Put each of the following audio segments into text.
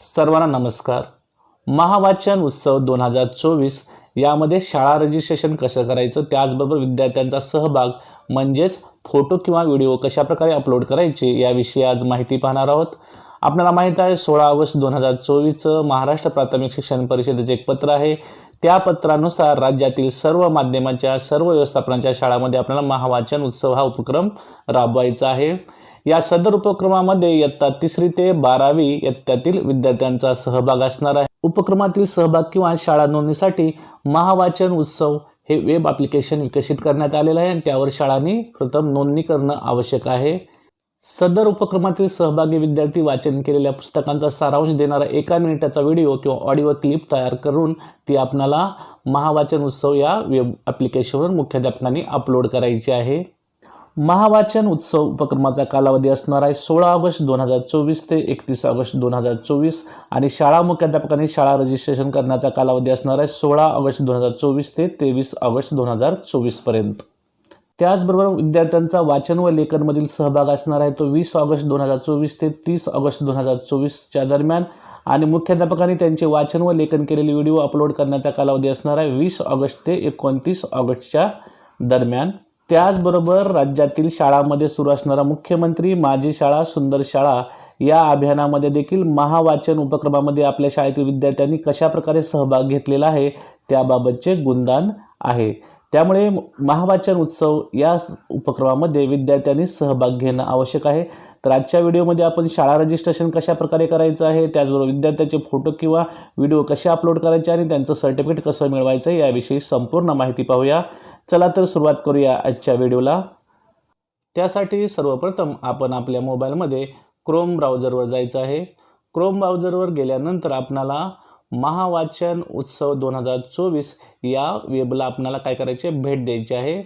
सर्वांना नमस्कार. महावाचन उत्सव दोन हजार चोवीस यामध्ये शाळा रजिस्ट्रेशन कसं करायचं त्याचबरोबर विद्यार्थ्यांचा सहभाग म्हणजेच फोटो किंवा व्हिडिओ कशाप्रकारे अपलोड करायचे याविषयी आज माहिती पाहणार आहोत. आपल्याला माहीत आहे सोळा ऑगस्ट दोन हजार चोवीसचं महाराष्ट्र प्राथमिक शिक्षण परिषदेचे एक पत्र आहे. त्या पत्रानुसार राज्यातील सर्व माध्यमाच्या सर्व व्यवस्थापनाच्या शाळांमध्ये आपल्याला महावाचन उत्सव हा उपक्रम राबवायचा आहे. या सदर उपक्रमामध्ये इयत्ता तिसरी ते बारावी इयत्तातील विद्यार्थ्यांचा सहभाग असणार आहे. उपक्रमातील सहभाग किंवा शाळा नोंदणीसाठी महावाचन उत्सव हे वेब ॲप्लिकेशन विकसित करण्यात आलेलं आहे आणि त्यावर शाळांनी प्रथम नोंदणी करणं आवश्यक आहे. सदर उपक्रमातील सहभागी विद्यार्थी वाचन केलेल्या पुस्तकांचा सारांश देणारा एका मिनिटाचा व्हिडिओ किंवा ऑडिओ क्लिप तयार करून ती आपणाला महावाचन उत्सव या वेब ॲप्लिकेशनवर मुख्याध्यापकांनी अपलोड करायची आहे. महावाचन उत्सव उपक्रमाचा कालावधी असणार आहे सोळा ऑगस्ट दोन हजार चोवीस ते एकतीस ऑगस्ट दोन हजार चोवीस आणि शाळा मुख्याध्यापकांनी शाळा रजिस्ट्रेशन करण्याचा कालावधी असणार आहे सोळा ऑगस्ट दोन हजार चोवीस ते तेवीस ऑगस्ट दोन हजार चोवीसपर्यंत त्याचबरोबर विद्यार्थ्यांचा वाचन व लेखनमधील सहभाग असणार आहे तो वीस ऑगस्ट दोन हजार चोवीस ते तीस ऑगस्ट दोन हजार चोवीसच्या दरम्यान आणि मुख्याध्यापकांनी त्यांचे वाचन व लेखन केलेले व्हिडिओ अपलोड करण्याचा कालावधी असणार आहे वीस ऑगस्ट ते एकोणतीस ऑगस्टच्या दरम्यान. त्याचबरोबर राज्यातील शाळांमध्ये सुरू असणारा मुख्यमंत्री माझी शाळा सुंदर शाळा या अभियानामध्ये देखील महावाचन उपक्रमामध्ये आपल्या शाळेतील विद्यार्थ्यांनी कशाप्रकारे सहभाग घेतलेला आहे त्याबाबतचे गुणदान आहे. त्यामुळे महावाचन उत्सव या उपक्रमामध्ये विद्यार्थ्यांनी सहभाग घेणं आवश्यक आहे. तर आजच्या व्हिडिओमध्ये आपण शाळा रजिस्ट्रेशन कशा प्रकारे करायचं आहे त्याचबरोबर विद्यार्थ्याचे फोटो किंवा व्हिडिओ कसे अपलोड करायचे आणि त्यांचं सर्टिफिकेट कसं मिळवायचं याविषयी संपूर्ण माहिती पाहूया. चला तर सुरुवात करूया आजच्या व्हिडिओला. त्यासाठी सर्वप्रथम आपण आपल्या मोबाईलमध्ये क्रोम ब्राउझरवर जायचं आहे. क्रोम ब्राउझरवर गेल्यानंतर आपणाला महावाचन उत्सव दोन हजार चोवीस या वेबला आपणाला काय करायचे? भेट द्यायची आहे.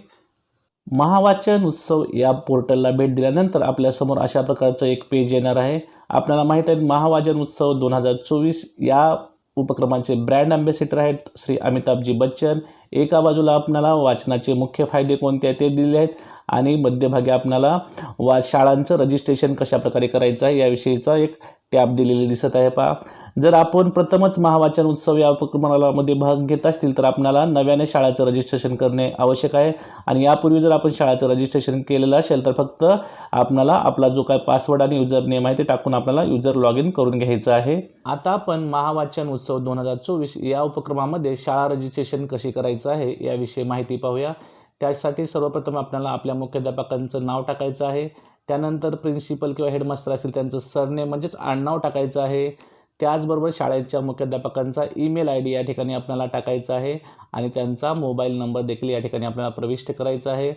महावाचन उत्सव या पोर्टलला भेट दिल्यानंतर आपल्यासमोर अशा प्रकारचं एक पेज येणार आहे. आपल्याला माहीत आहे महावाचन उत्सव दोन हजार चोवीस या उपक्रमाचे ब्रँड अँबॅसिडर आहेत श्री अमिताभजी बच्चन. एका बाजूला आपणाला वाचनाचे मुख्य फायदे कोणते आहेत ते दिले आहेत आणि मध्यभागी आपल्याला वा शाळांचं रजिस्ट्रेशन कशाप्रकारे करायचं आहे याविषयीचा एक टॅब दिलेली दिसत आहे पहा. जर आपण प्रथमच महावाचन उत्सव या उपक्रमामध्ये भाग घेत असतील तर आपल्याला नव्याने शाळेचं रजिस्ट्रेशन करणे आवश्यक आहे. आणि यापूर्वी जर आपण शाळेचं रजिस्ट्रेशन केलेलं असेल तर फक्त आपणाला आपला जो काय पासवर्ड आणि युजर नेम आहे ते टाकून आपल्याला युजर लॉग इन करून घ्यायचं आहे. आता आपण महावाचन उत्सव दोन हजार चोवीस या उपक्रमामध्ये शाळा रजिस्ट्रेशन कशी करायचं आहे याविषयी माहिती पाहूया. त्यासाठी सर्वप्रथम आपल्याला आपल्या मुख्याध्यापकांचं नाव टाकायचं आहे. त्यानंतर प्रिन्सिपल किंवा हेडमास्टर असेल त्यांचं सरनेम म्हणजेच आडनाव टाकायचं आहे. त्याचबरोबर शाळेच्या मुख्याध्यापकांचा ईमेल आय डी या ठिकाणी आपल्याला टाकायचा आहे आणि त्यांचा मोबाईल नंबर देखील या ठिकाणी आपल्याला प्रविष्ट करायचा आहे.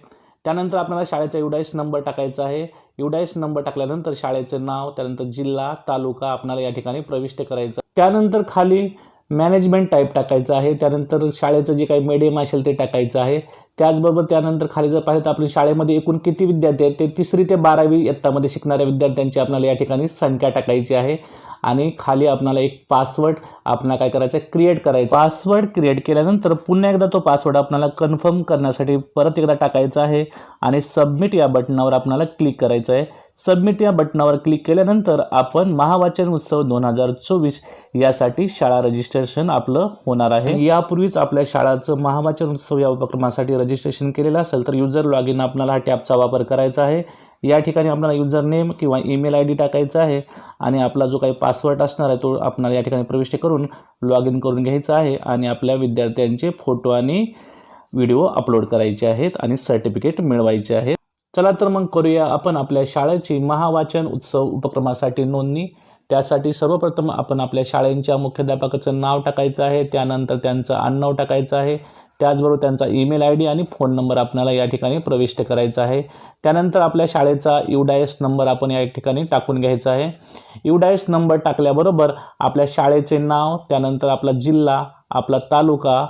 त्यानंतर आपल्याला शाळेचा युडाईस नंबर टाकायचा आहे. युडाईस नंबर टाकल्यानंतर शाळेचं नाव त्यानंतर जिल्हा तालुका आपल्याला या ठिकाणी प्रविष्ट करायचं त्यानंतर खाली मॅनेजमेंट टाईप टाकायचं आहे. त्यानंतर शाळेचं जे काही मीडियम असेल ते टाकायचं आहे. त्याचबरोबर त्यानंतर खाली जर पाहिलं तर आपल्या शाळेमध्ये एकूण किती विद्यार्थी आहेत ते तिसरी ते बारावी इयत्तामध्ये शिकणाऱ्या विद्यार्थ्यांची आपल्याला या ठिकाणी संख्या टाकायची आहे. आणि खाली आपल्याला एक पासवर्ड आपल्याला काय करायचं आहे? क्रिएट करायचं पासवर्ड क्रिएट केल्यानंतर पुन्हा एकदा तो पासवर्ड आपल्याला कन्फर्म करण्यासाठी परत एकदा टाकायचा आहे. आणि सबमिट या बटनावर आपल्याला क्लिक करायचं आहे. सबमिट या बटनावर क्लिक केल्यानंतर आपण महावाचन उत्सव दोन हजार चोवीस यासाठी शाळा रजिस्ट्रेशन आपलं होणार आहे. यापूर्वीच आपल्या शाळाचं महावाचन उत्सव या उपक्रमासाठी रजिस्ट्रेशन केलेलं असेल तर युजर लॉग इन आपल्याला हा टॅबचा वापर करायचा आहे. या ठिकाणी आपल्याला युजर नेम किंवा ईमेल आय डी टाकायचा आहे आणि आपला जो काही पासवर्ड असणार आहे तो आपल्याला या ठिकाणी प्रविष्ट करून लॉग इन करून घ्यायचा आहे आणि आपल्या विद्यार्थ्यांचे फोटो आणि व्हिडिओ अपलोड करायचे आहेत आणि सर्टिफिकेट मिळवायचे आहेत. चला तर मग करूया आपण आपल्या शाळेची महावाचन उत्सव उपक्रमासाठी नोंदणी. त्यासाठी सर्वप्रथम आपण आपल्या शाळेच्या मुख्याध्यापकाचं नाव टाकायचं आहे. त्यानंतर त्यांचं आडनाव टाकायचं आहे. त्याचबरोबर त्यांचा ईमेल आय डी आणि फोन नंबर आपल्याला या ठिकाणी प्रविष्ट करायचा आहे. त्यानंतर आपल्या शाळेचा युडायस नंबर आपण या ठिकाणी टाकून घ्यायचा आहे. युडायस नंबर टाकल्याबरोबर आपल्या शाळेचे नाव त्यानंतर आपला जिल्हा आपला तालुका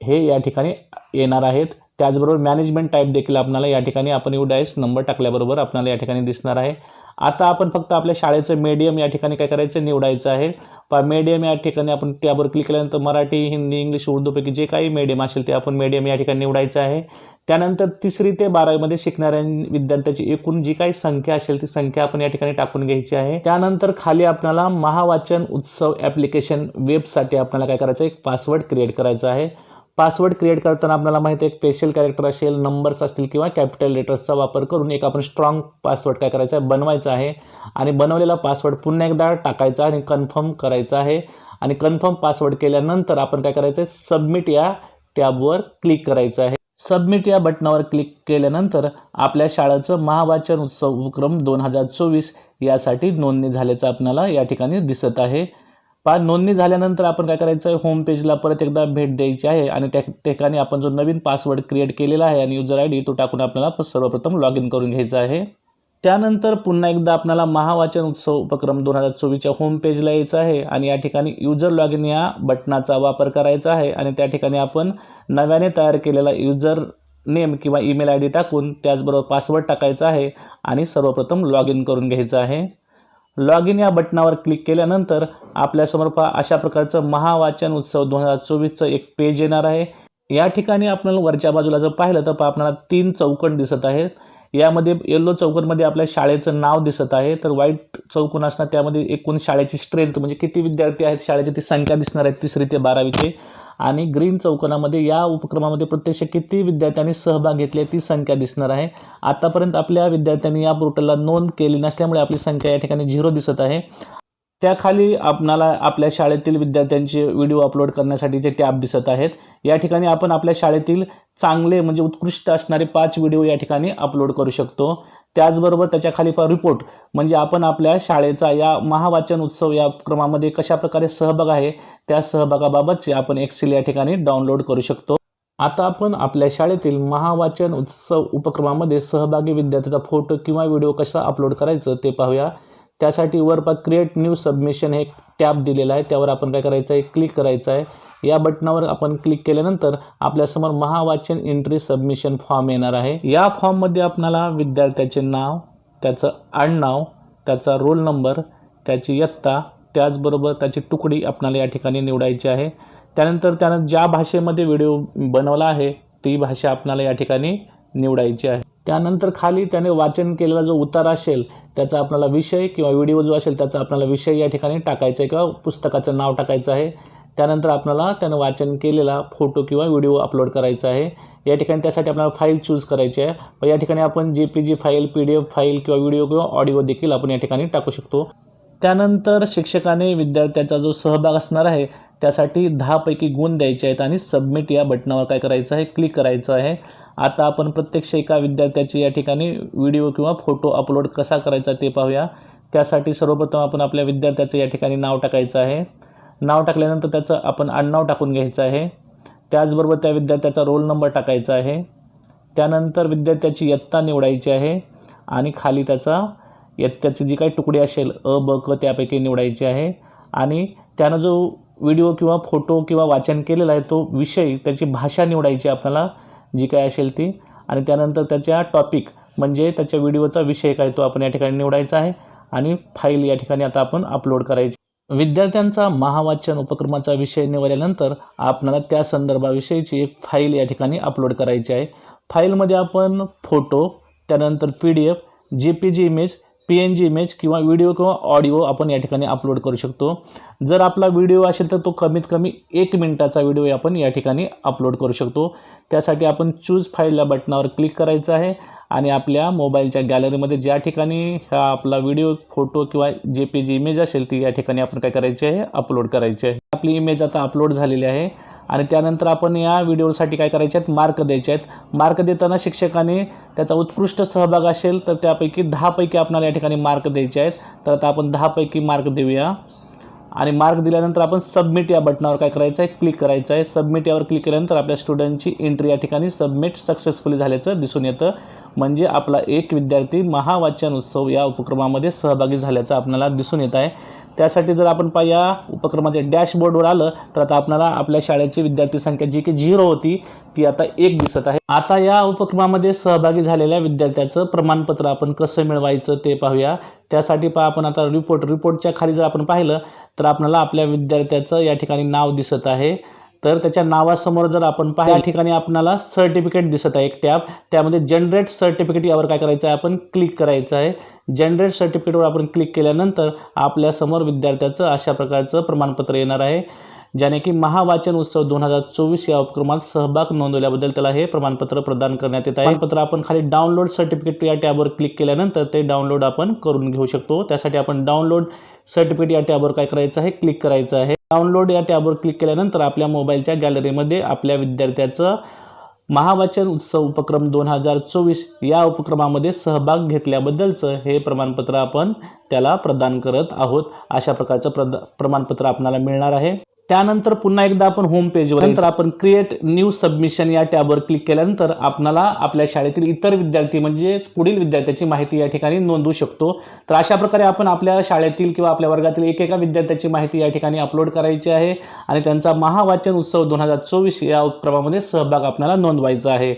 हे या ठिकाणी येणार आहेत. त्याचबरोबर मॅनेजमेंट टाईप देखील आपल्याला या ठिकाणी आपण युडायस नंबर टाकल्याबरोबर आपल्याला या ठिकाणी दिसणार आहे. आता आपण फक्त आपल्या शाळेचं मीडियम या ठिकाणी काय करायचं निवडायचं आहे. पा मीडियम या ठिकाणी आपण त्यावर क्लिक केल्यानंतर मराठी हिंदी इंग्लिश उर्दूपैकी जे काही मीडियम असेल ते आपण मीडियम या ठिकाणी निवडायचं आहे. त्यानंतर तिसरी ते बारावीमध्ये शिकणाऱ्या विद्यार्थ्याची एकूण जी काही संख्या असेल ती संख्या आपण या ठिकाणी टाकून घ्यायची आहे. त्यानंतर खाली आपल्याला महावाचन उत्सव ॲप्लिकेशन वेबसाठी आपल्याला काय करायचं एक पासवर्ड क्रिएट करायचा आहे. पासवर्ड क्रिएट करताना आपल्याला माहिती आहे एक स्पेशल कॅरेक्टर असेल नंबर्स असतील किंवा कॅपिटल लेटर्सचा वापर करून एक आपण स्ट्रॉंग पासवर्ड काय करायचा आहे बनवायचा आहे. आणि बनवलेला पासवर्ड पुन्हा एकदा टाकायचा आणि कन्फर्म करायचा आहे. आणि कन्फर्म पासवर्ड केल्यानंतर आपण काय करायचं आहे सबमिट या टॅबवर क्लिक करायचं आहे. सबमिट या बटनावर क्लिक केल्यानंतर आपल्या शाळेचं महावाचन उत्सव उपक्रम दोन हजार चोवीस यासाठी नोंदणी झाल्याचं आपल्याला या ठिकाणी दिसत आहे. पा नोंदणी झाल्यानंतर आपण काय करायचं आहे होम पेजला परत एकदा भेट द्यायची आहे आणि त्या ठिकाणी आपण जो नवीन पासवर्ड क्रिएट केलेला आहे आणि युजर आय डी तो टाकून आपल्याला सर्वप्रथम लॉग इन करून घ्यायचा आहे. त्यानंतर पुन्हा एकदा आपल्याला महावाचन उत्सव उपक्रम दोन हजार चोवीसच्या होम पेजला यायचं आहे आणि या ठिकाणी युजर लॉग इन या बटनाचा वापर करायचा आहे आणि त्या ठिकाणी आपण नव्याने तयार केलेला युजर नेम किंवा ईमेल आय डी टाकून त्याचबरोबर पासवर्ड टाकायचा आहे आणि सर्वप्रथम लॉग इन करून घ्यायचं आहे. लॉग इन या बटनावर क्लिक केल्यानंतर आपल्यासमोर पहा अशा प्रकारचं महावाचन उत्सव दोन हजार चोवीसचं एक पेज येणार आहे. या ठिकाणी आपल्याला वरच्या बाजूला जर पाहिलं तर पहा आपल्याला तीन चौकट दिसत आहेत. यामध्ये येल्लो चौकटमध्ये आपल्या शाळेचं नाव दिसत आहे. तर व्हाईट चौकोन असणार त्यामध्ये एकूण शाळेची स्ट्रेंथ म्हणजे किती विद्यार्थी आहेत शाळेची ती संख्या दिसणार आहे तिसरी ते बारावीचे. आणि ग्रीन चौकोनामध्ये या उपक्रमामध्ये प्रत्यक्ष किती विद्यार्थ्यांनी सहभाग घेतले ती संख्या दिसणार आहे. आतापर्यंत आपल्या विद्यार्थ्यांनी या पोर्टलला नोंद केली नसल्यामुळे आपली संख्या या ठिकाणी झिरो दिसत आहे. त्याखाली आपणाला आपल्या शाळेतील विद्यार्थ्यांचे व्हिडिओ अपलोड करण्यासाठीचे टॅब दिसत आहेत या ठिकाणी आपण आपल्या शाळेतील चांगले म्हणजे उत्कृष्ट असणारे पाच व्हिडिओ या ठिकाणी अपलोड करू शकतो. त्याचबरोबर त्याच्याखाली रिपोर्ट म्हणजे आपण आपल्या शाळेचा या महावाचन उत्सव या क्रमामध्ये कशाप्रकारे सहभाग आहे त्या सहभागाबाबतचे आपण एक्सेल या ठिकाणी डाउनलोड करू शकतो. आता आपण आपल्या शाळेतील महावाचन उत्सव उपक्रमामध्ये सहभागी विद्यार्थ्याचा फोटो किंवा व्हिडिओ कसा अपलोड करायचं ते पाहूया. त्यासाठी वर पा क्रिएट न्यू सबमिशन हे टॅब दिलेलं आहे. त्यावर आपण काय करायचं आहे? क्लिक करायचं आहे. या बटनावर आपण क्लिक केल्यानंतर आपल्यासमोर महावाचन एंट्री सबमिशन फॉर्म येणार आहे. या फॉर्ममध्ये आपणाला विद्यार्थ्याचे नाव त्याचं आडनाव त्याचा रोल नंबर त्याची इयत्ता त्याचबरोबर त्याची तुकडी आपणाला या ठिकाणी निवडायची आहे. त्यानंतर त्यानं ज्या भाषेमध्ये व्हिडिओ बनवला आहे ती भाषा आपणाला या ठिकाणी निवडायची आहे. त्यानंतर खाली त्याने वाचन केलेला जो उतार असेल त्याचा आपल्याला विषय किंवा व्हिडिओ जो असेल त्याचा आपल्याला विषय या ठिकाणी टाकायचा आहे किंवा पुस्तकाचं नाव टाकायचं आहे. त्यानंतर आपल्याला त्यानं वाचन केलेला फोटो किंवा व्हिडिओ अपलोड करायचा आहे. या ठिकाणी त्यासाठी आपल्याला फाईल चूज करायची आहे. मग या ठिकाणी आपण J P G file P D F file किंवा व्हिडिओ किंवा ऑडिओ देखील आपण या ठिकाणी टाकू शकतो. त्यानंतर शिक्षकाने विद्यार्थ्याचा जो सहभाग असणार आहे त्यासाठी दहापैकी गुण द्यायचे आहेत आणि सबमिट या बटनावर काय करायचं आहे? क्लिक करायचं आहे. आता आपण प्रत्यक्ष एका विद्यार्थ्याची या ठिकाणी व्हिडिओ किंवा फोटो अपलोड कसा करायचा ते पाहूया. त्यासाठी सर्वप्रथम आपण आपल्या विद्यार्थ्याचं या ठिकाणी नाव टाकायचं आहे. नाव टाकल्यानंतर त्याचं आपण आडनाव टाकून घ्यायचं आहे. त्याचबरोबर त्या विद्यार्थ्याचा रोल नंबर टाकायचा आहे. त्यानंतर विद्यार्थ्याची इयत्ता निवडायची आहे आणि खाली त्याचा इयत्तेची जी काही तुकडी असेल अ ब क त्यापैकी निवडायची आहे. आणि त्यानं जो व्हिडिओ किंवा फोटो किंवा वाचन केलेला आहे तो विषय त्याची भाषा निवडायची आपल्याला जी काय असेल ती. आणि त्यानंतर त्याच्या टॉपिक म्हणजे त्याच्या व्हिडिओचा विषय काय तो आपण या ठिकाणी निवडायचा आहे आणि फाईल या ठिकाणी आता आपण अपलोड करायची. विद्यार्थ्यांचा महावाचन उपक्रमाचा विषय निवडल्यानंतर आपल्याला त्या संदर्भाविषयीची एक फाईल या ठिकाणी अपलोड करायची आहे. फाईलमध्ये आपण फोटो त्यानंतर P D F J P G image P N G image किंवा व्हिडिओ किंवा ऑडिओ आपण या ठिकाणी अपलोड करू शकतो. जर आपला व्हिडिओ असेल तर तो कमीत कमी एक मिनटाचा व्हिडिओ आपण या ठिकाणी अपलोड करू शकतो. त्यासाठी आपण चूज फाईल या बटनावर क्लिक करायचं आहे आणि आपल्या मोबाईलच्या गॅलरीमध्ये ज्या ठिकाणी हा आपला व्हिडिओ फोटो किंवा जे पी जी इमेज असेल ती या ठिकाणी आपण काय करायची आहे? अपलोड करायची आहे. आपली इमेज आता अपलोड झालेली आहे. आणि त्यानंतर आपण या व्हिडिओसाठी काय करायचे आहेत? मार्क द्यायचे आहेत. मार्क देताना शिक्षकाने त्याचा उत्कृष्ट सहभाग असेल तर त्यापैकी दहापैकी आपल्याला या ठिकाणी मार्क द्यायचे आहेत. तर आता आपण दहापैकी मार्क देऊया. आणि मार्क दिल्यानंतर आपण सबमिट या बटनावर काय करायचं आहे? क्लिक करायचं आहे. सबमिट यावर क्लिक केल्यानंतर आपल्या स्टुडंटची एंट्री या ठिकाणी सबमिट सक्सेसफुली झाल्याचं दिसून येतं. म्हणजे आपला एक विद्यार्थी महावाचन उत्सव या उपक्रमामध्ये सहभागी झाल्याचं आपल्याला दिसून येत आहे. त्यासाठी जर आपण पा या उपक्रमाच्या डॅशबोर्डवर आलं तर आता आपल्याला आपल्या शाळेची विद्यार्थी संख्या जी की झिरो होती ती आता एक दिसत आहे. आता या उपक्रमामध्ये सहभागी झालेल्या विद्यार्थ्याचं प्रमाणपत्र आपण कसं मिळवायचं ते पाहूया. त्यासाठी पहा आपण आता रिपोर्ट रिपोर्टच्या खाली जर आपण पाहिलं तर आपल्याला आपल्या विद्यार्थ्याचं या ठिकाणी नाव दिसत आहे. तर त्याच्या नावासमोर जर आपण पाहा या ठिकाणी आपल्याला सर्टिफिकेट दिसत आहे एक टॅब. त्यामध्ये जनरेट सर्टिफिकेट यावर काय करायचं आहे आपण क्लिक करायचं आहे. जनरेट सर्टिफिकेटवर आपण क्लिक केल्यानंतर आपल्यासमोर विद्यार्थ्याचं अशा प्रकारचं प्रमाणपत्र येणार आहे ज्याने की महावाचन उत्सव दोन हजार चोवीस या उपक्रमात सहभाग नोंदवल्याबद्दल त्याला हे प्रमाणपत्र प्रदान करण्यात येत आहे. पत्र आपण खाली डाउनलोड सर्टिफिकेट या टॅबवर क्लिक केल्यानंतर ते डाउनलोड आपण करून घेऊ शकतो. त्यासाठी आपण डाउनलोड सर्टिफिकेट या टॅबवर काय करायचं आहे? क्लिक करायचं आहे. डाउनलोड या टॅबवर क्लिक केल्यानंतर आपल्या मोबाईलच्या गॅलरीमध्ये आपल्या विद्यार्थ्याचं महावाचन उत्सव उपक्रम दोन हजार चोवीस या उपक्रमामध्ये सहभाग घेतल्याबद्दलचं हे प्रमाणपत्र आपण त्याला प्रदान करत आहोत. अशा प्रकारचं प्रद प्रमाणपत्र आपल्याला मिळणार आहे. त्यानंतर पुन्हा एकदा आपण होम पेजवर नंतर आपण क्रिएट न्यू सबमिशन या टॅबवर क्लिक केल्यानंतर आपणाला आपल्या शाळेतील इतर विद्यार्थी म्हणजे पुढील विद्यार्थ्याची माहिती या ठिकाणी नोंदवू शकतो. तर अशा प्रकारे आपण आपल्या शाळेतील किंवा आपल्या वर्गातील एकेका विद्यार्थ्याची माहिती या ठिकाणी अपलोड करायची आहे आणि त्यांचा महावाचन उत्सव दोन हजार चोवीस या उपक्रमामध्ये सहभाग आपल्याला नोंदवायचा आहे.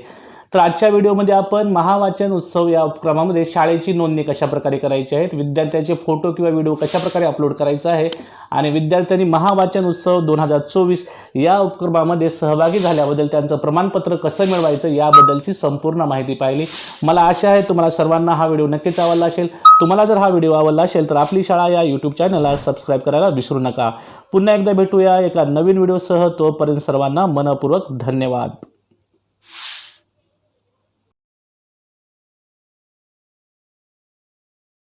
तर आजच्या व्हिडिओमध्ये आपण महावाचन उत्सव या उपक्रमामध्ये शाळेची नोंदणी कशा प्रकारे करायची आहे विद्यार्थ्यांचे फोटो किंवा व्हिडिओ कशाप्रकारे अपलोड करायचा आहे आणि विद्यार्थ्यांनी महावाचन उत्सव दोन हजार चोवीस या उपक्रमामध्ये सहभागी झाल्याबद्दल त्यांचं प्रमाणपत्र कसं मिळवायचं याबद्दलची संपूर्ण माहिती पाहिली. मला आशा आहे तुम्हाला सर्वांना हा व्हिडिओ नक्कीच आवडला असेल. तुम्हाला जर हा व्हिडिओ आवडला असेल तर आपली शाळा या यूट्यूब चॅनलला सबस्क्राईब करायला विसरू नका. पुन्हा एकदा भेटूया एका नवीन व्हिडिओसह. तोपर्यंत सर्वांना मनपूर्वक धन्यवाद.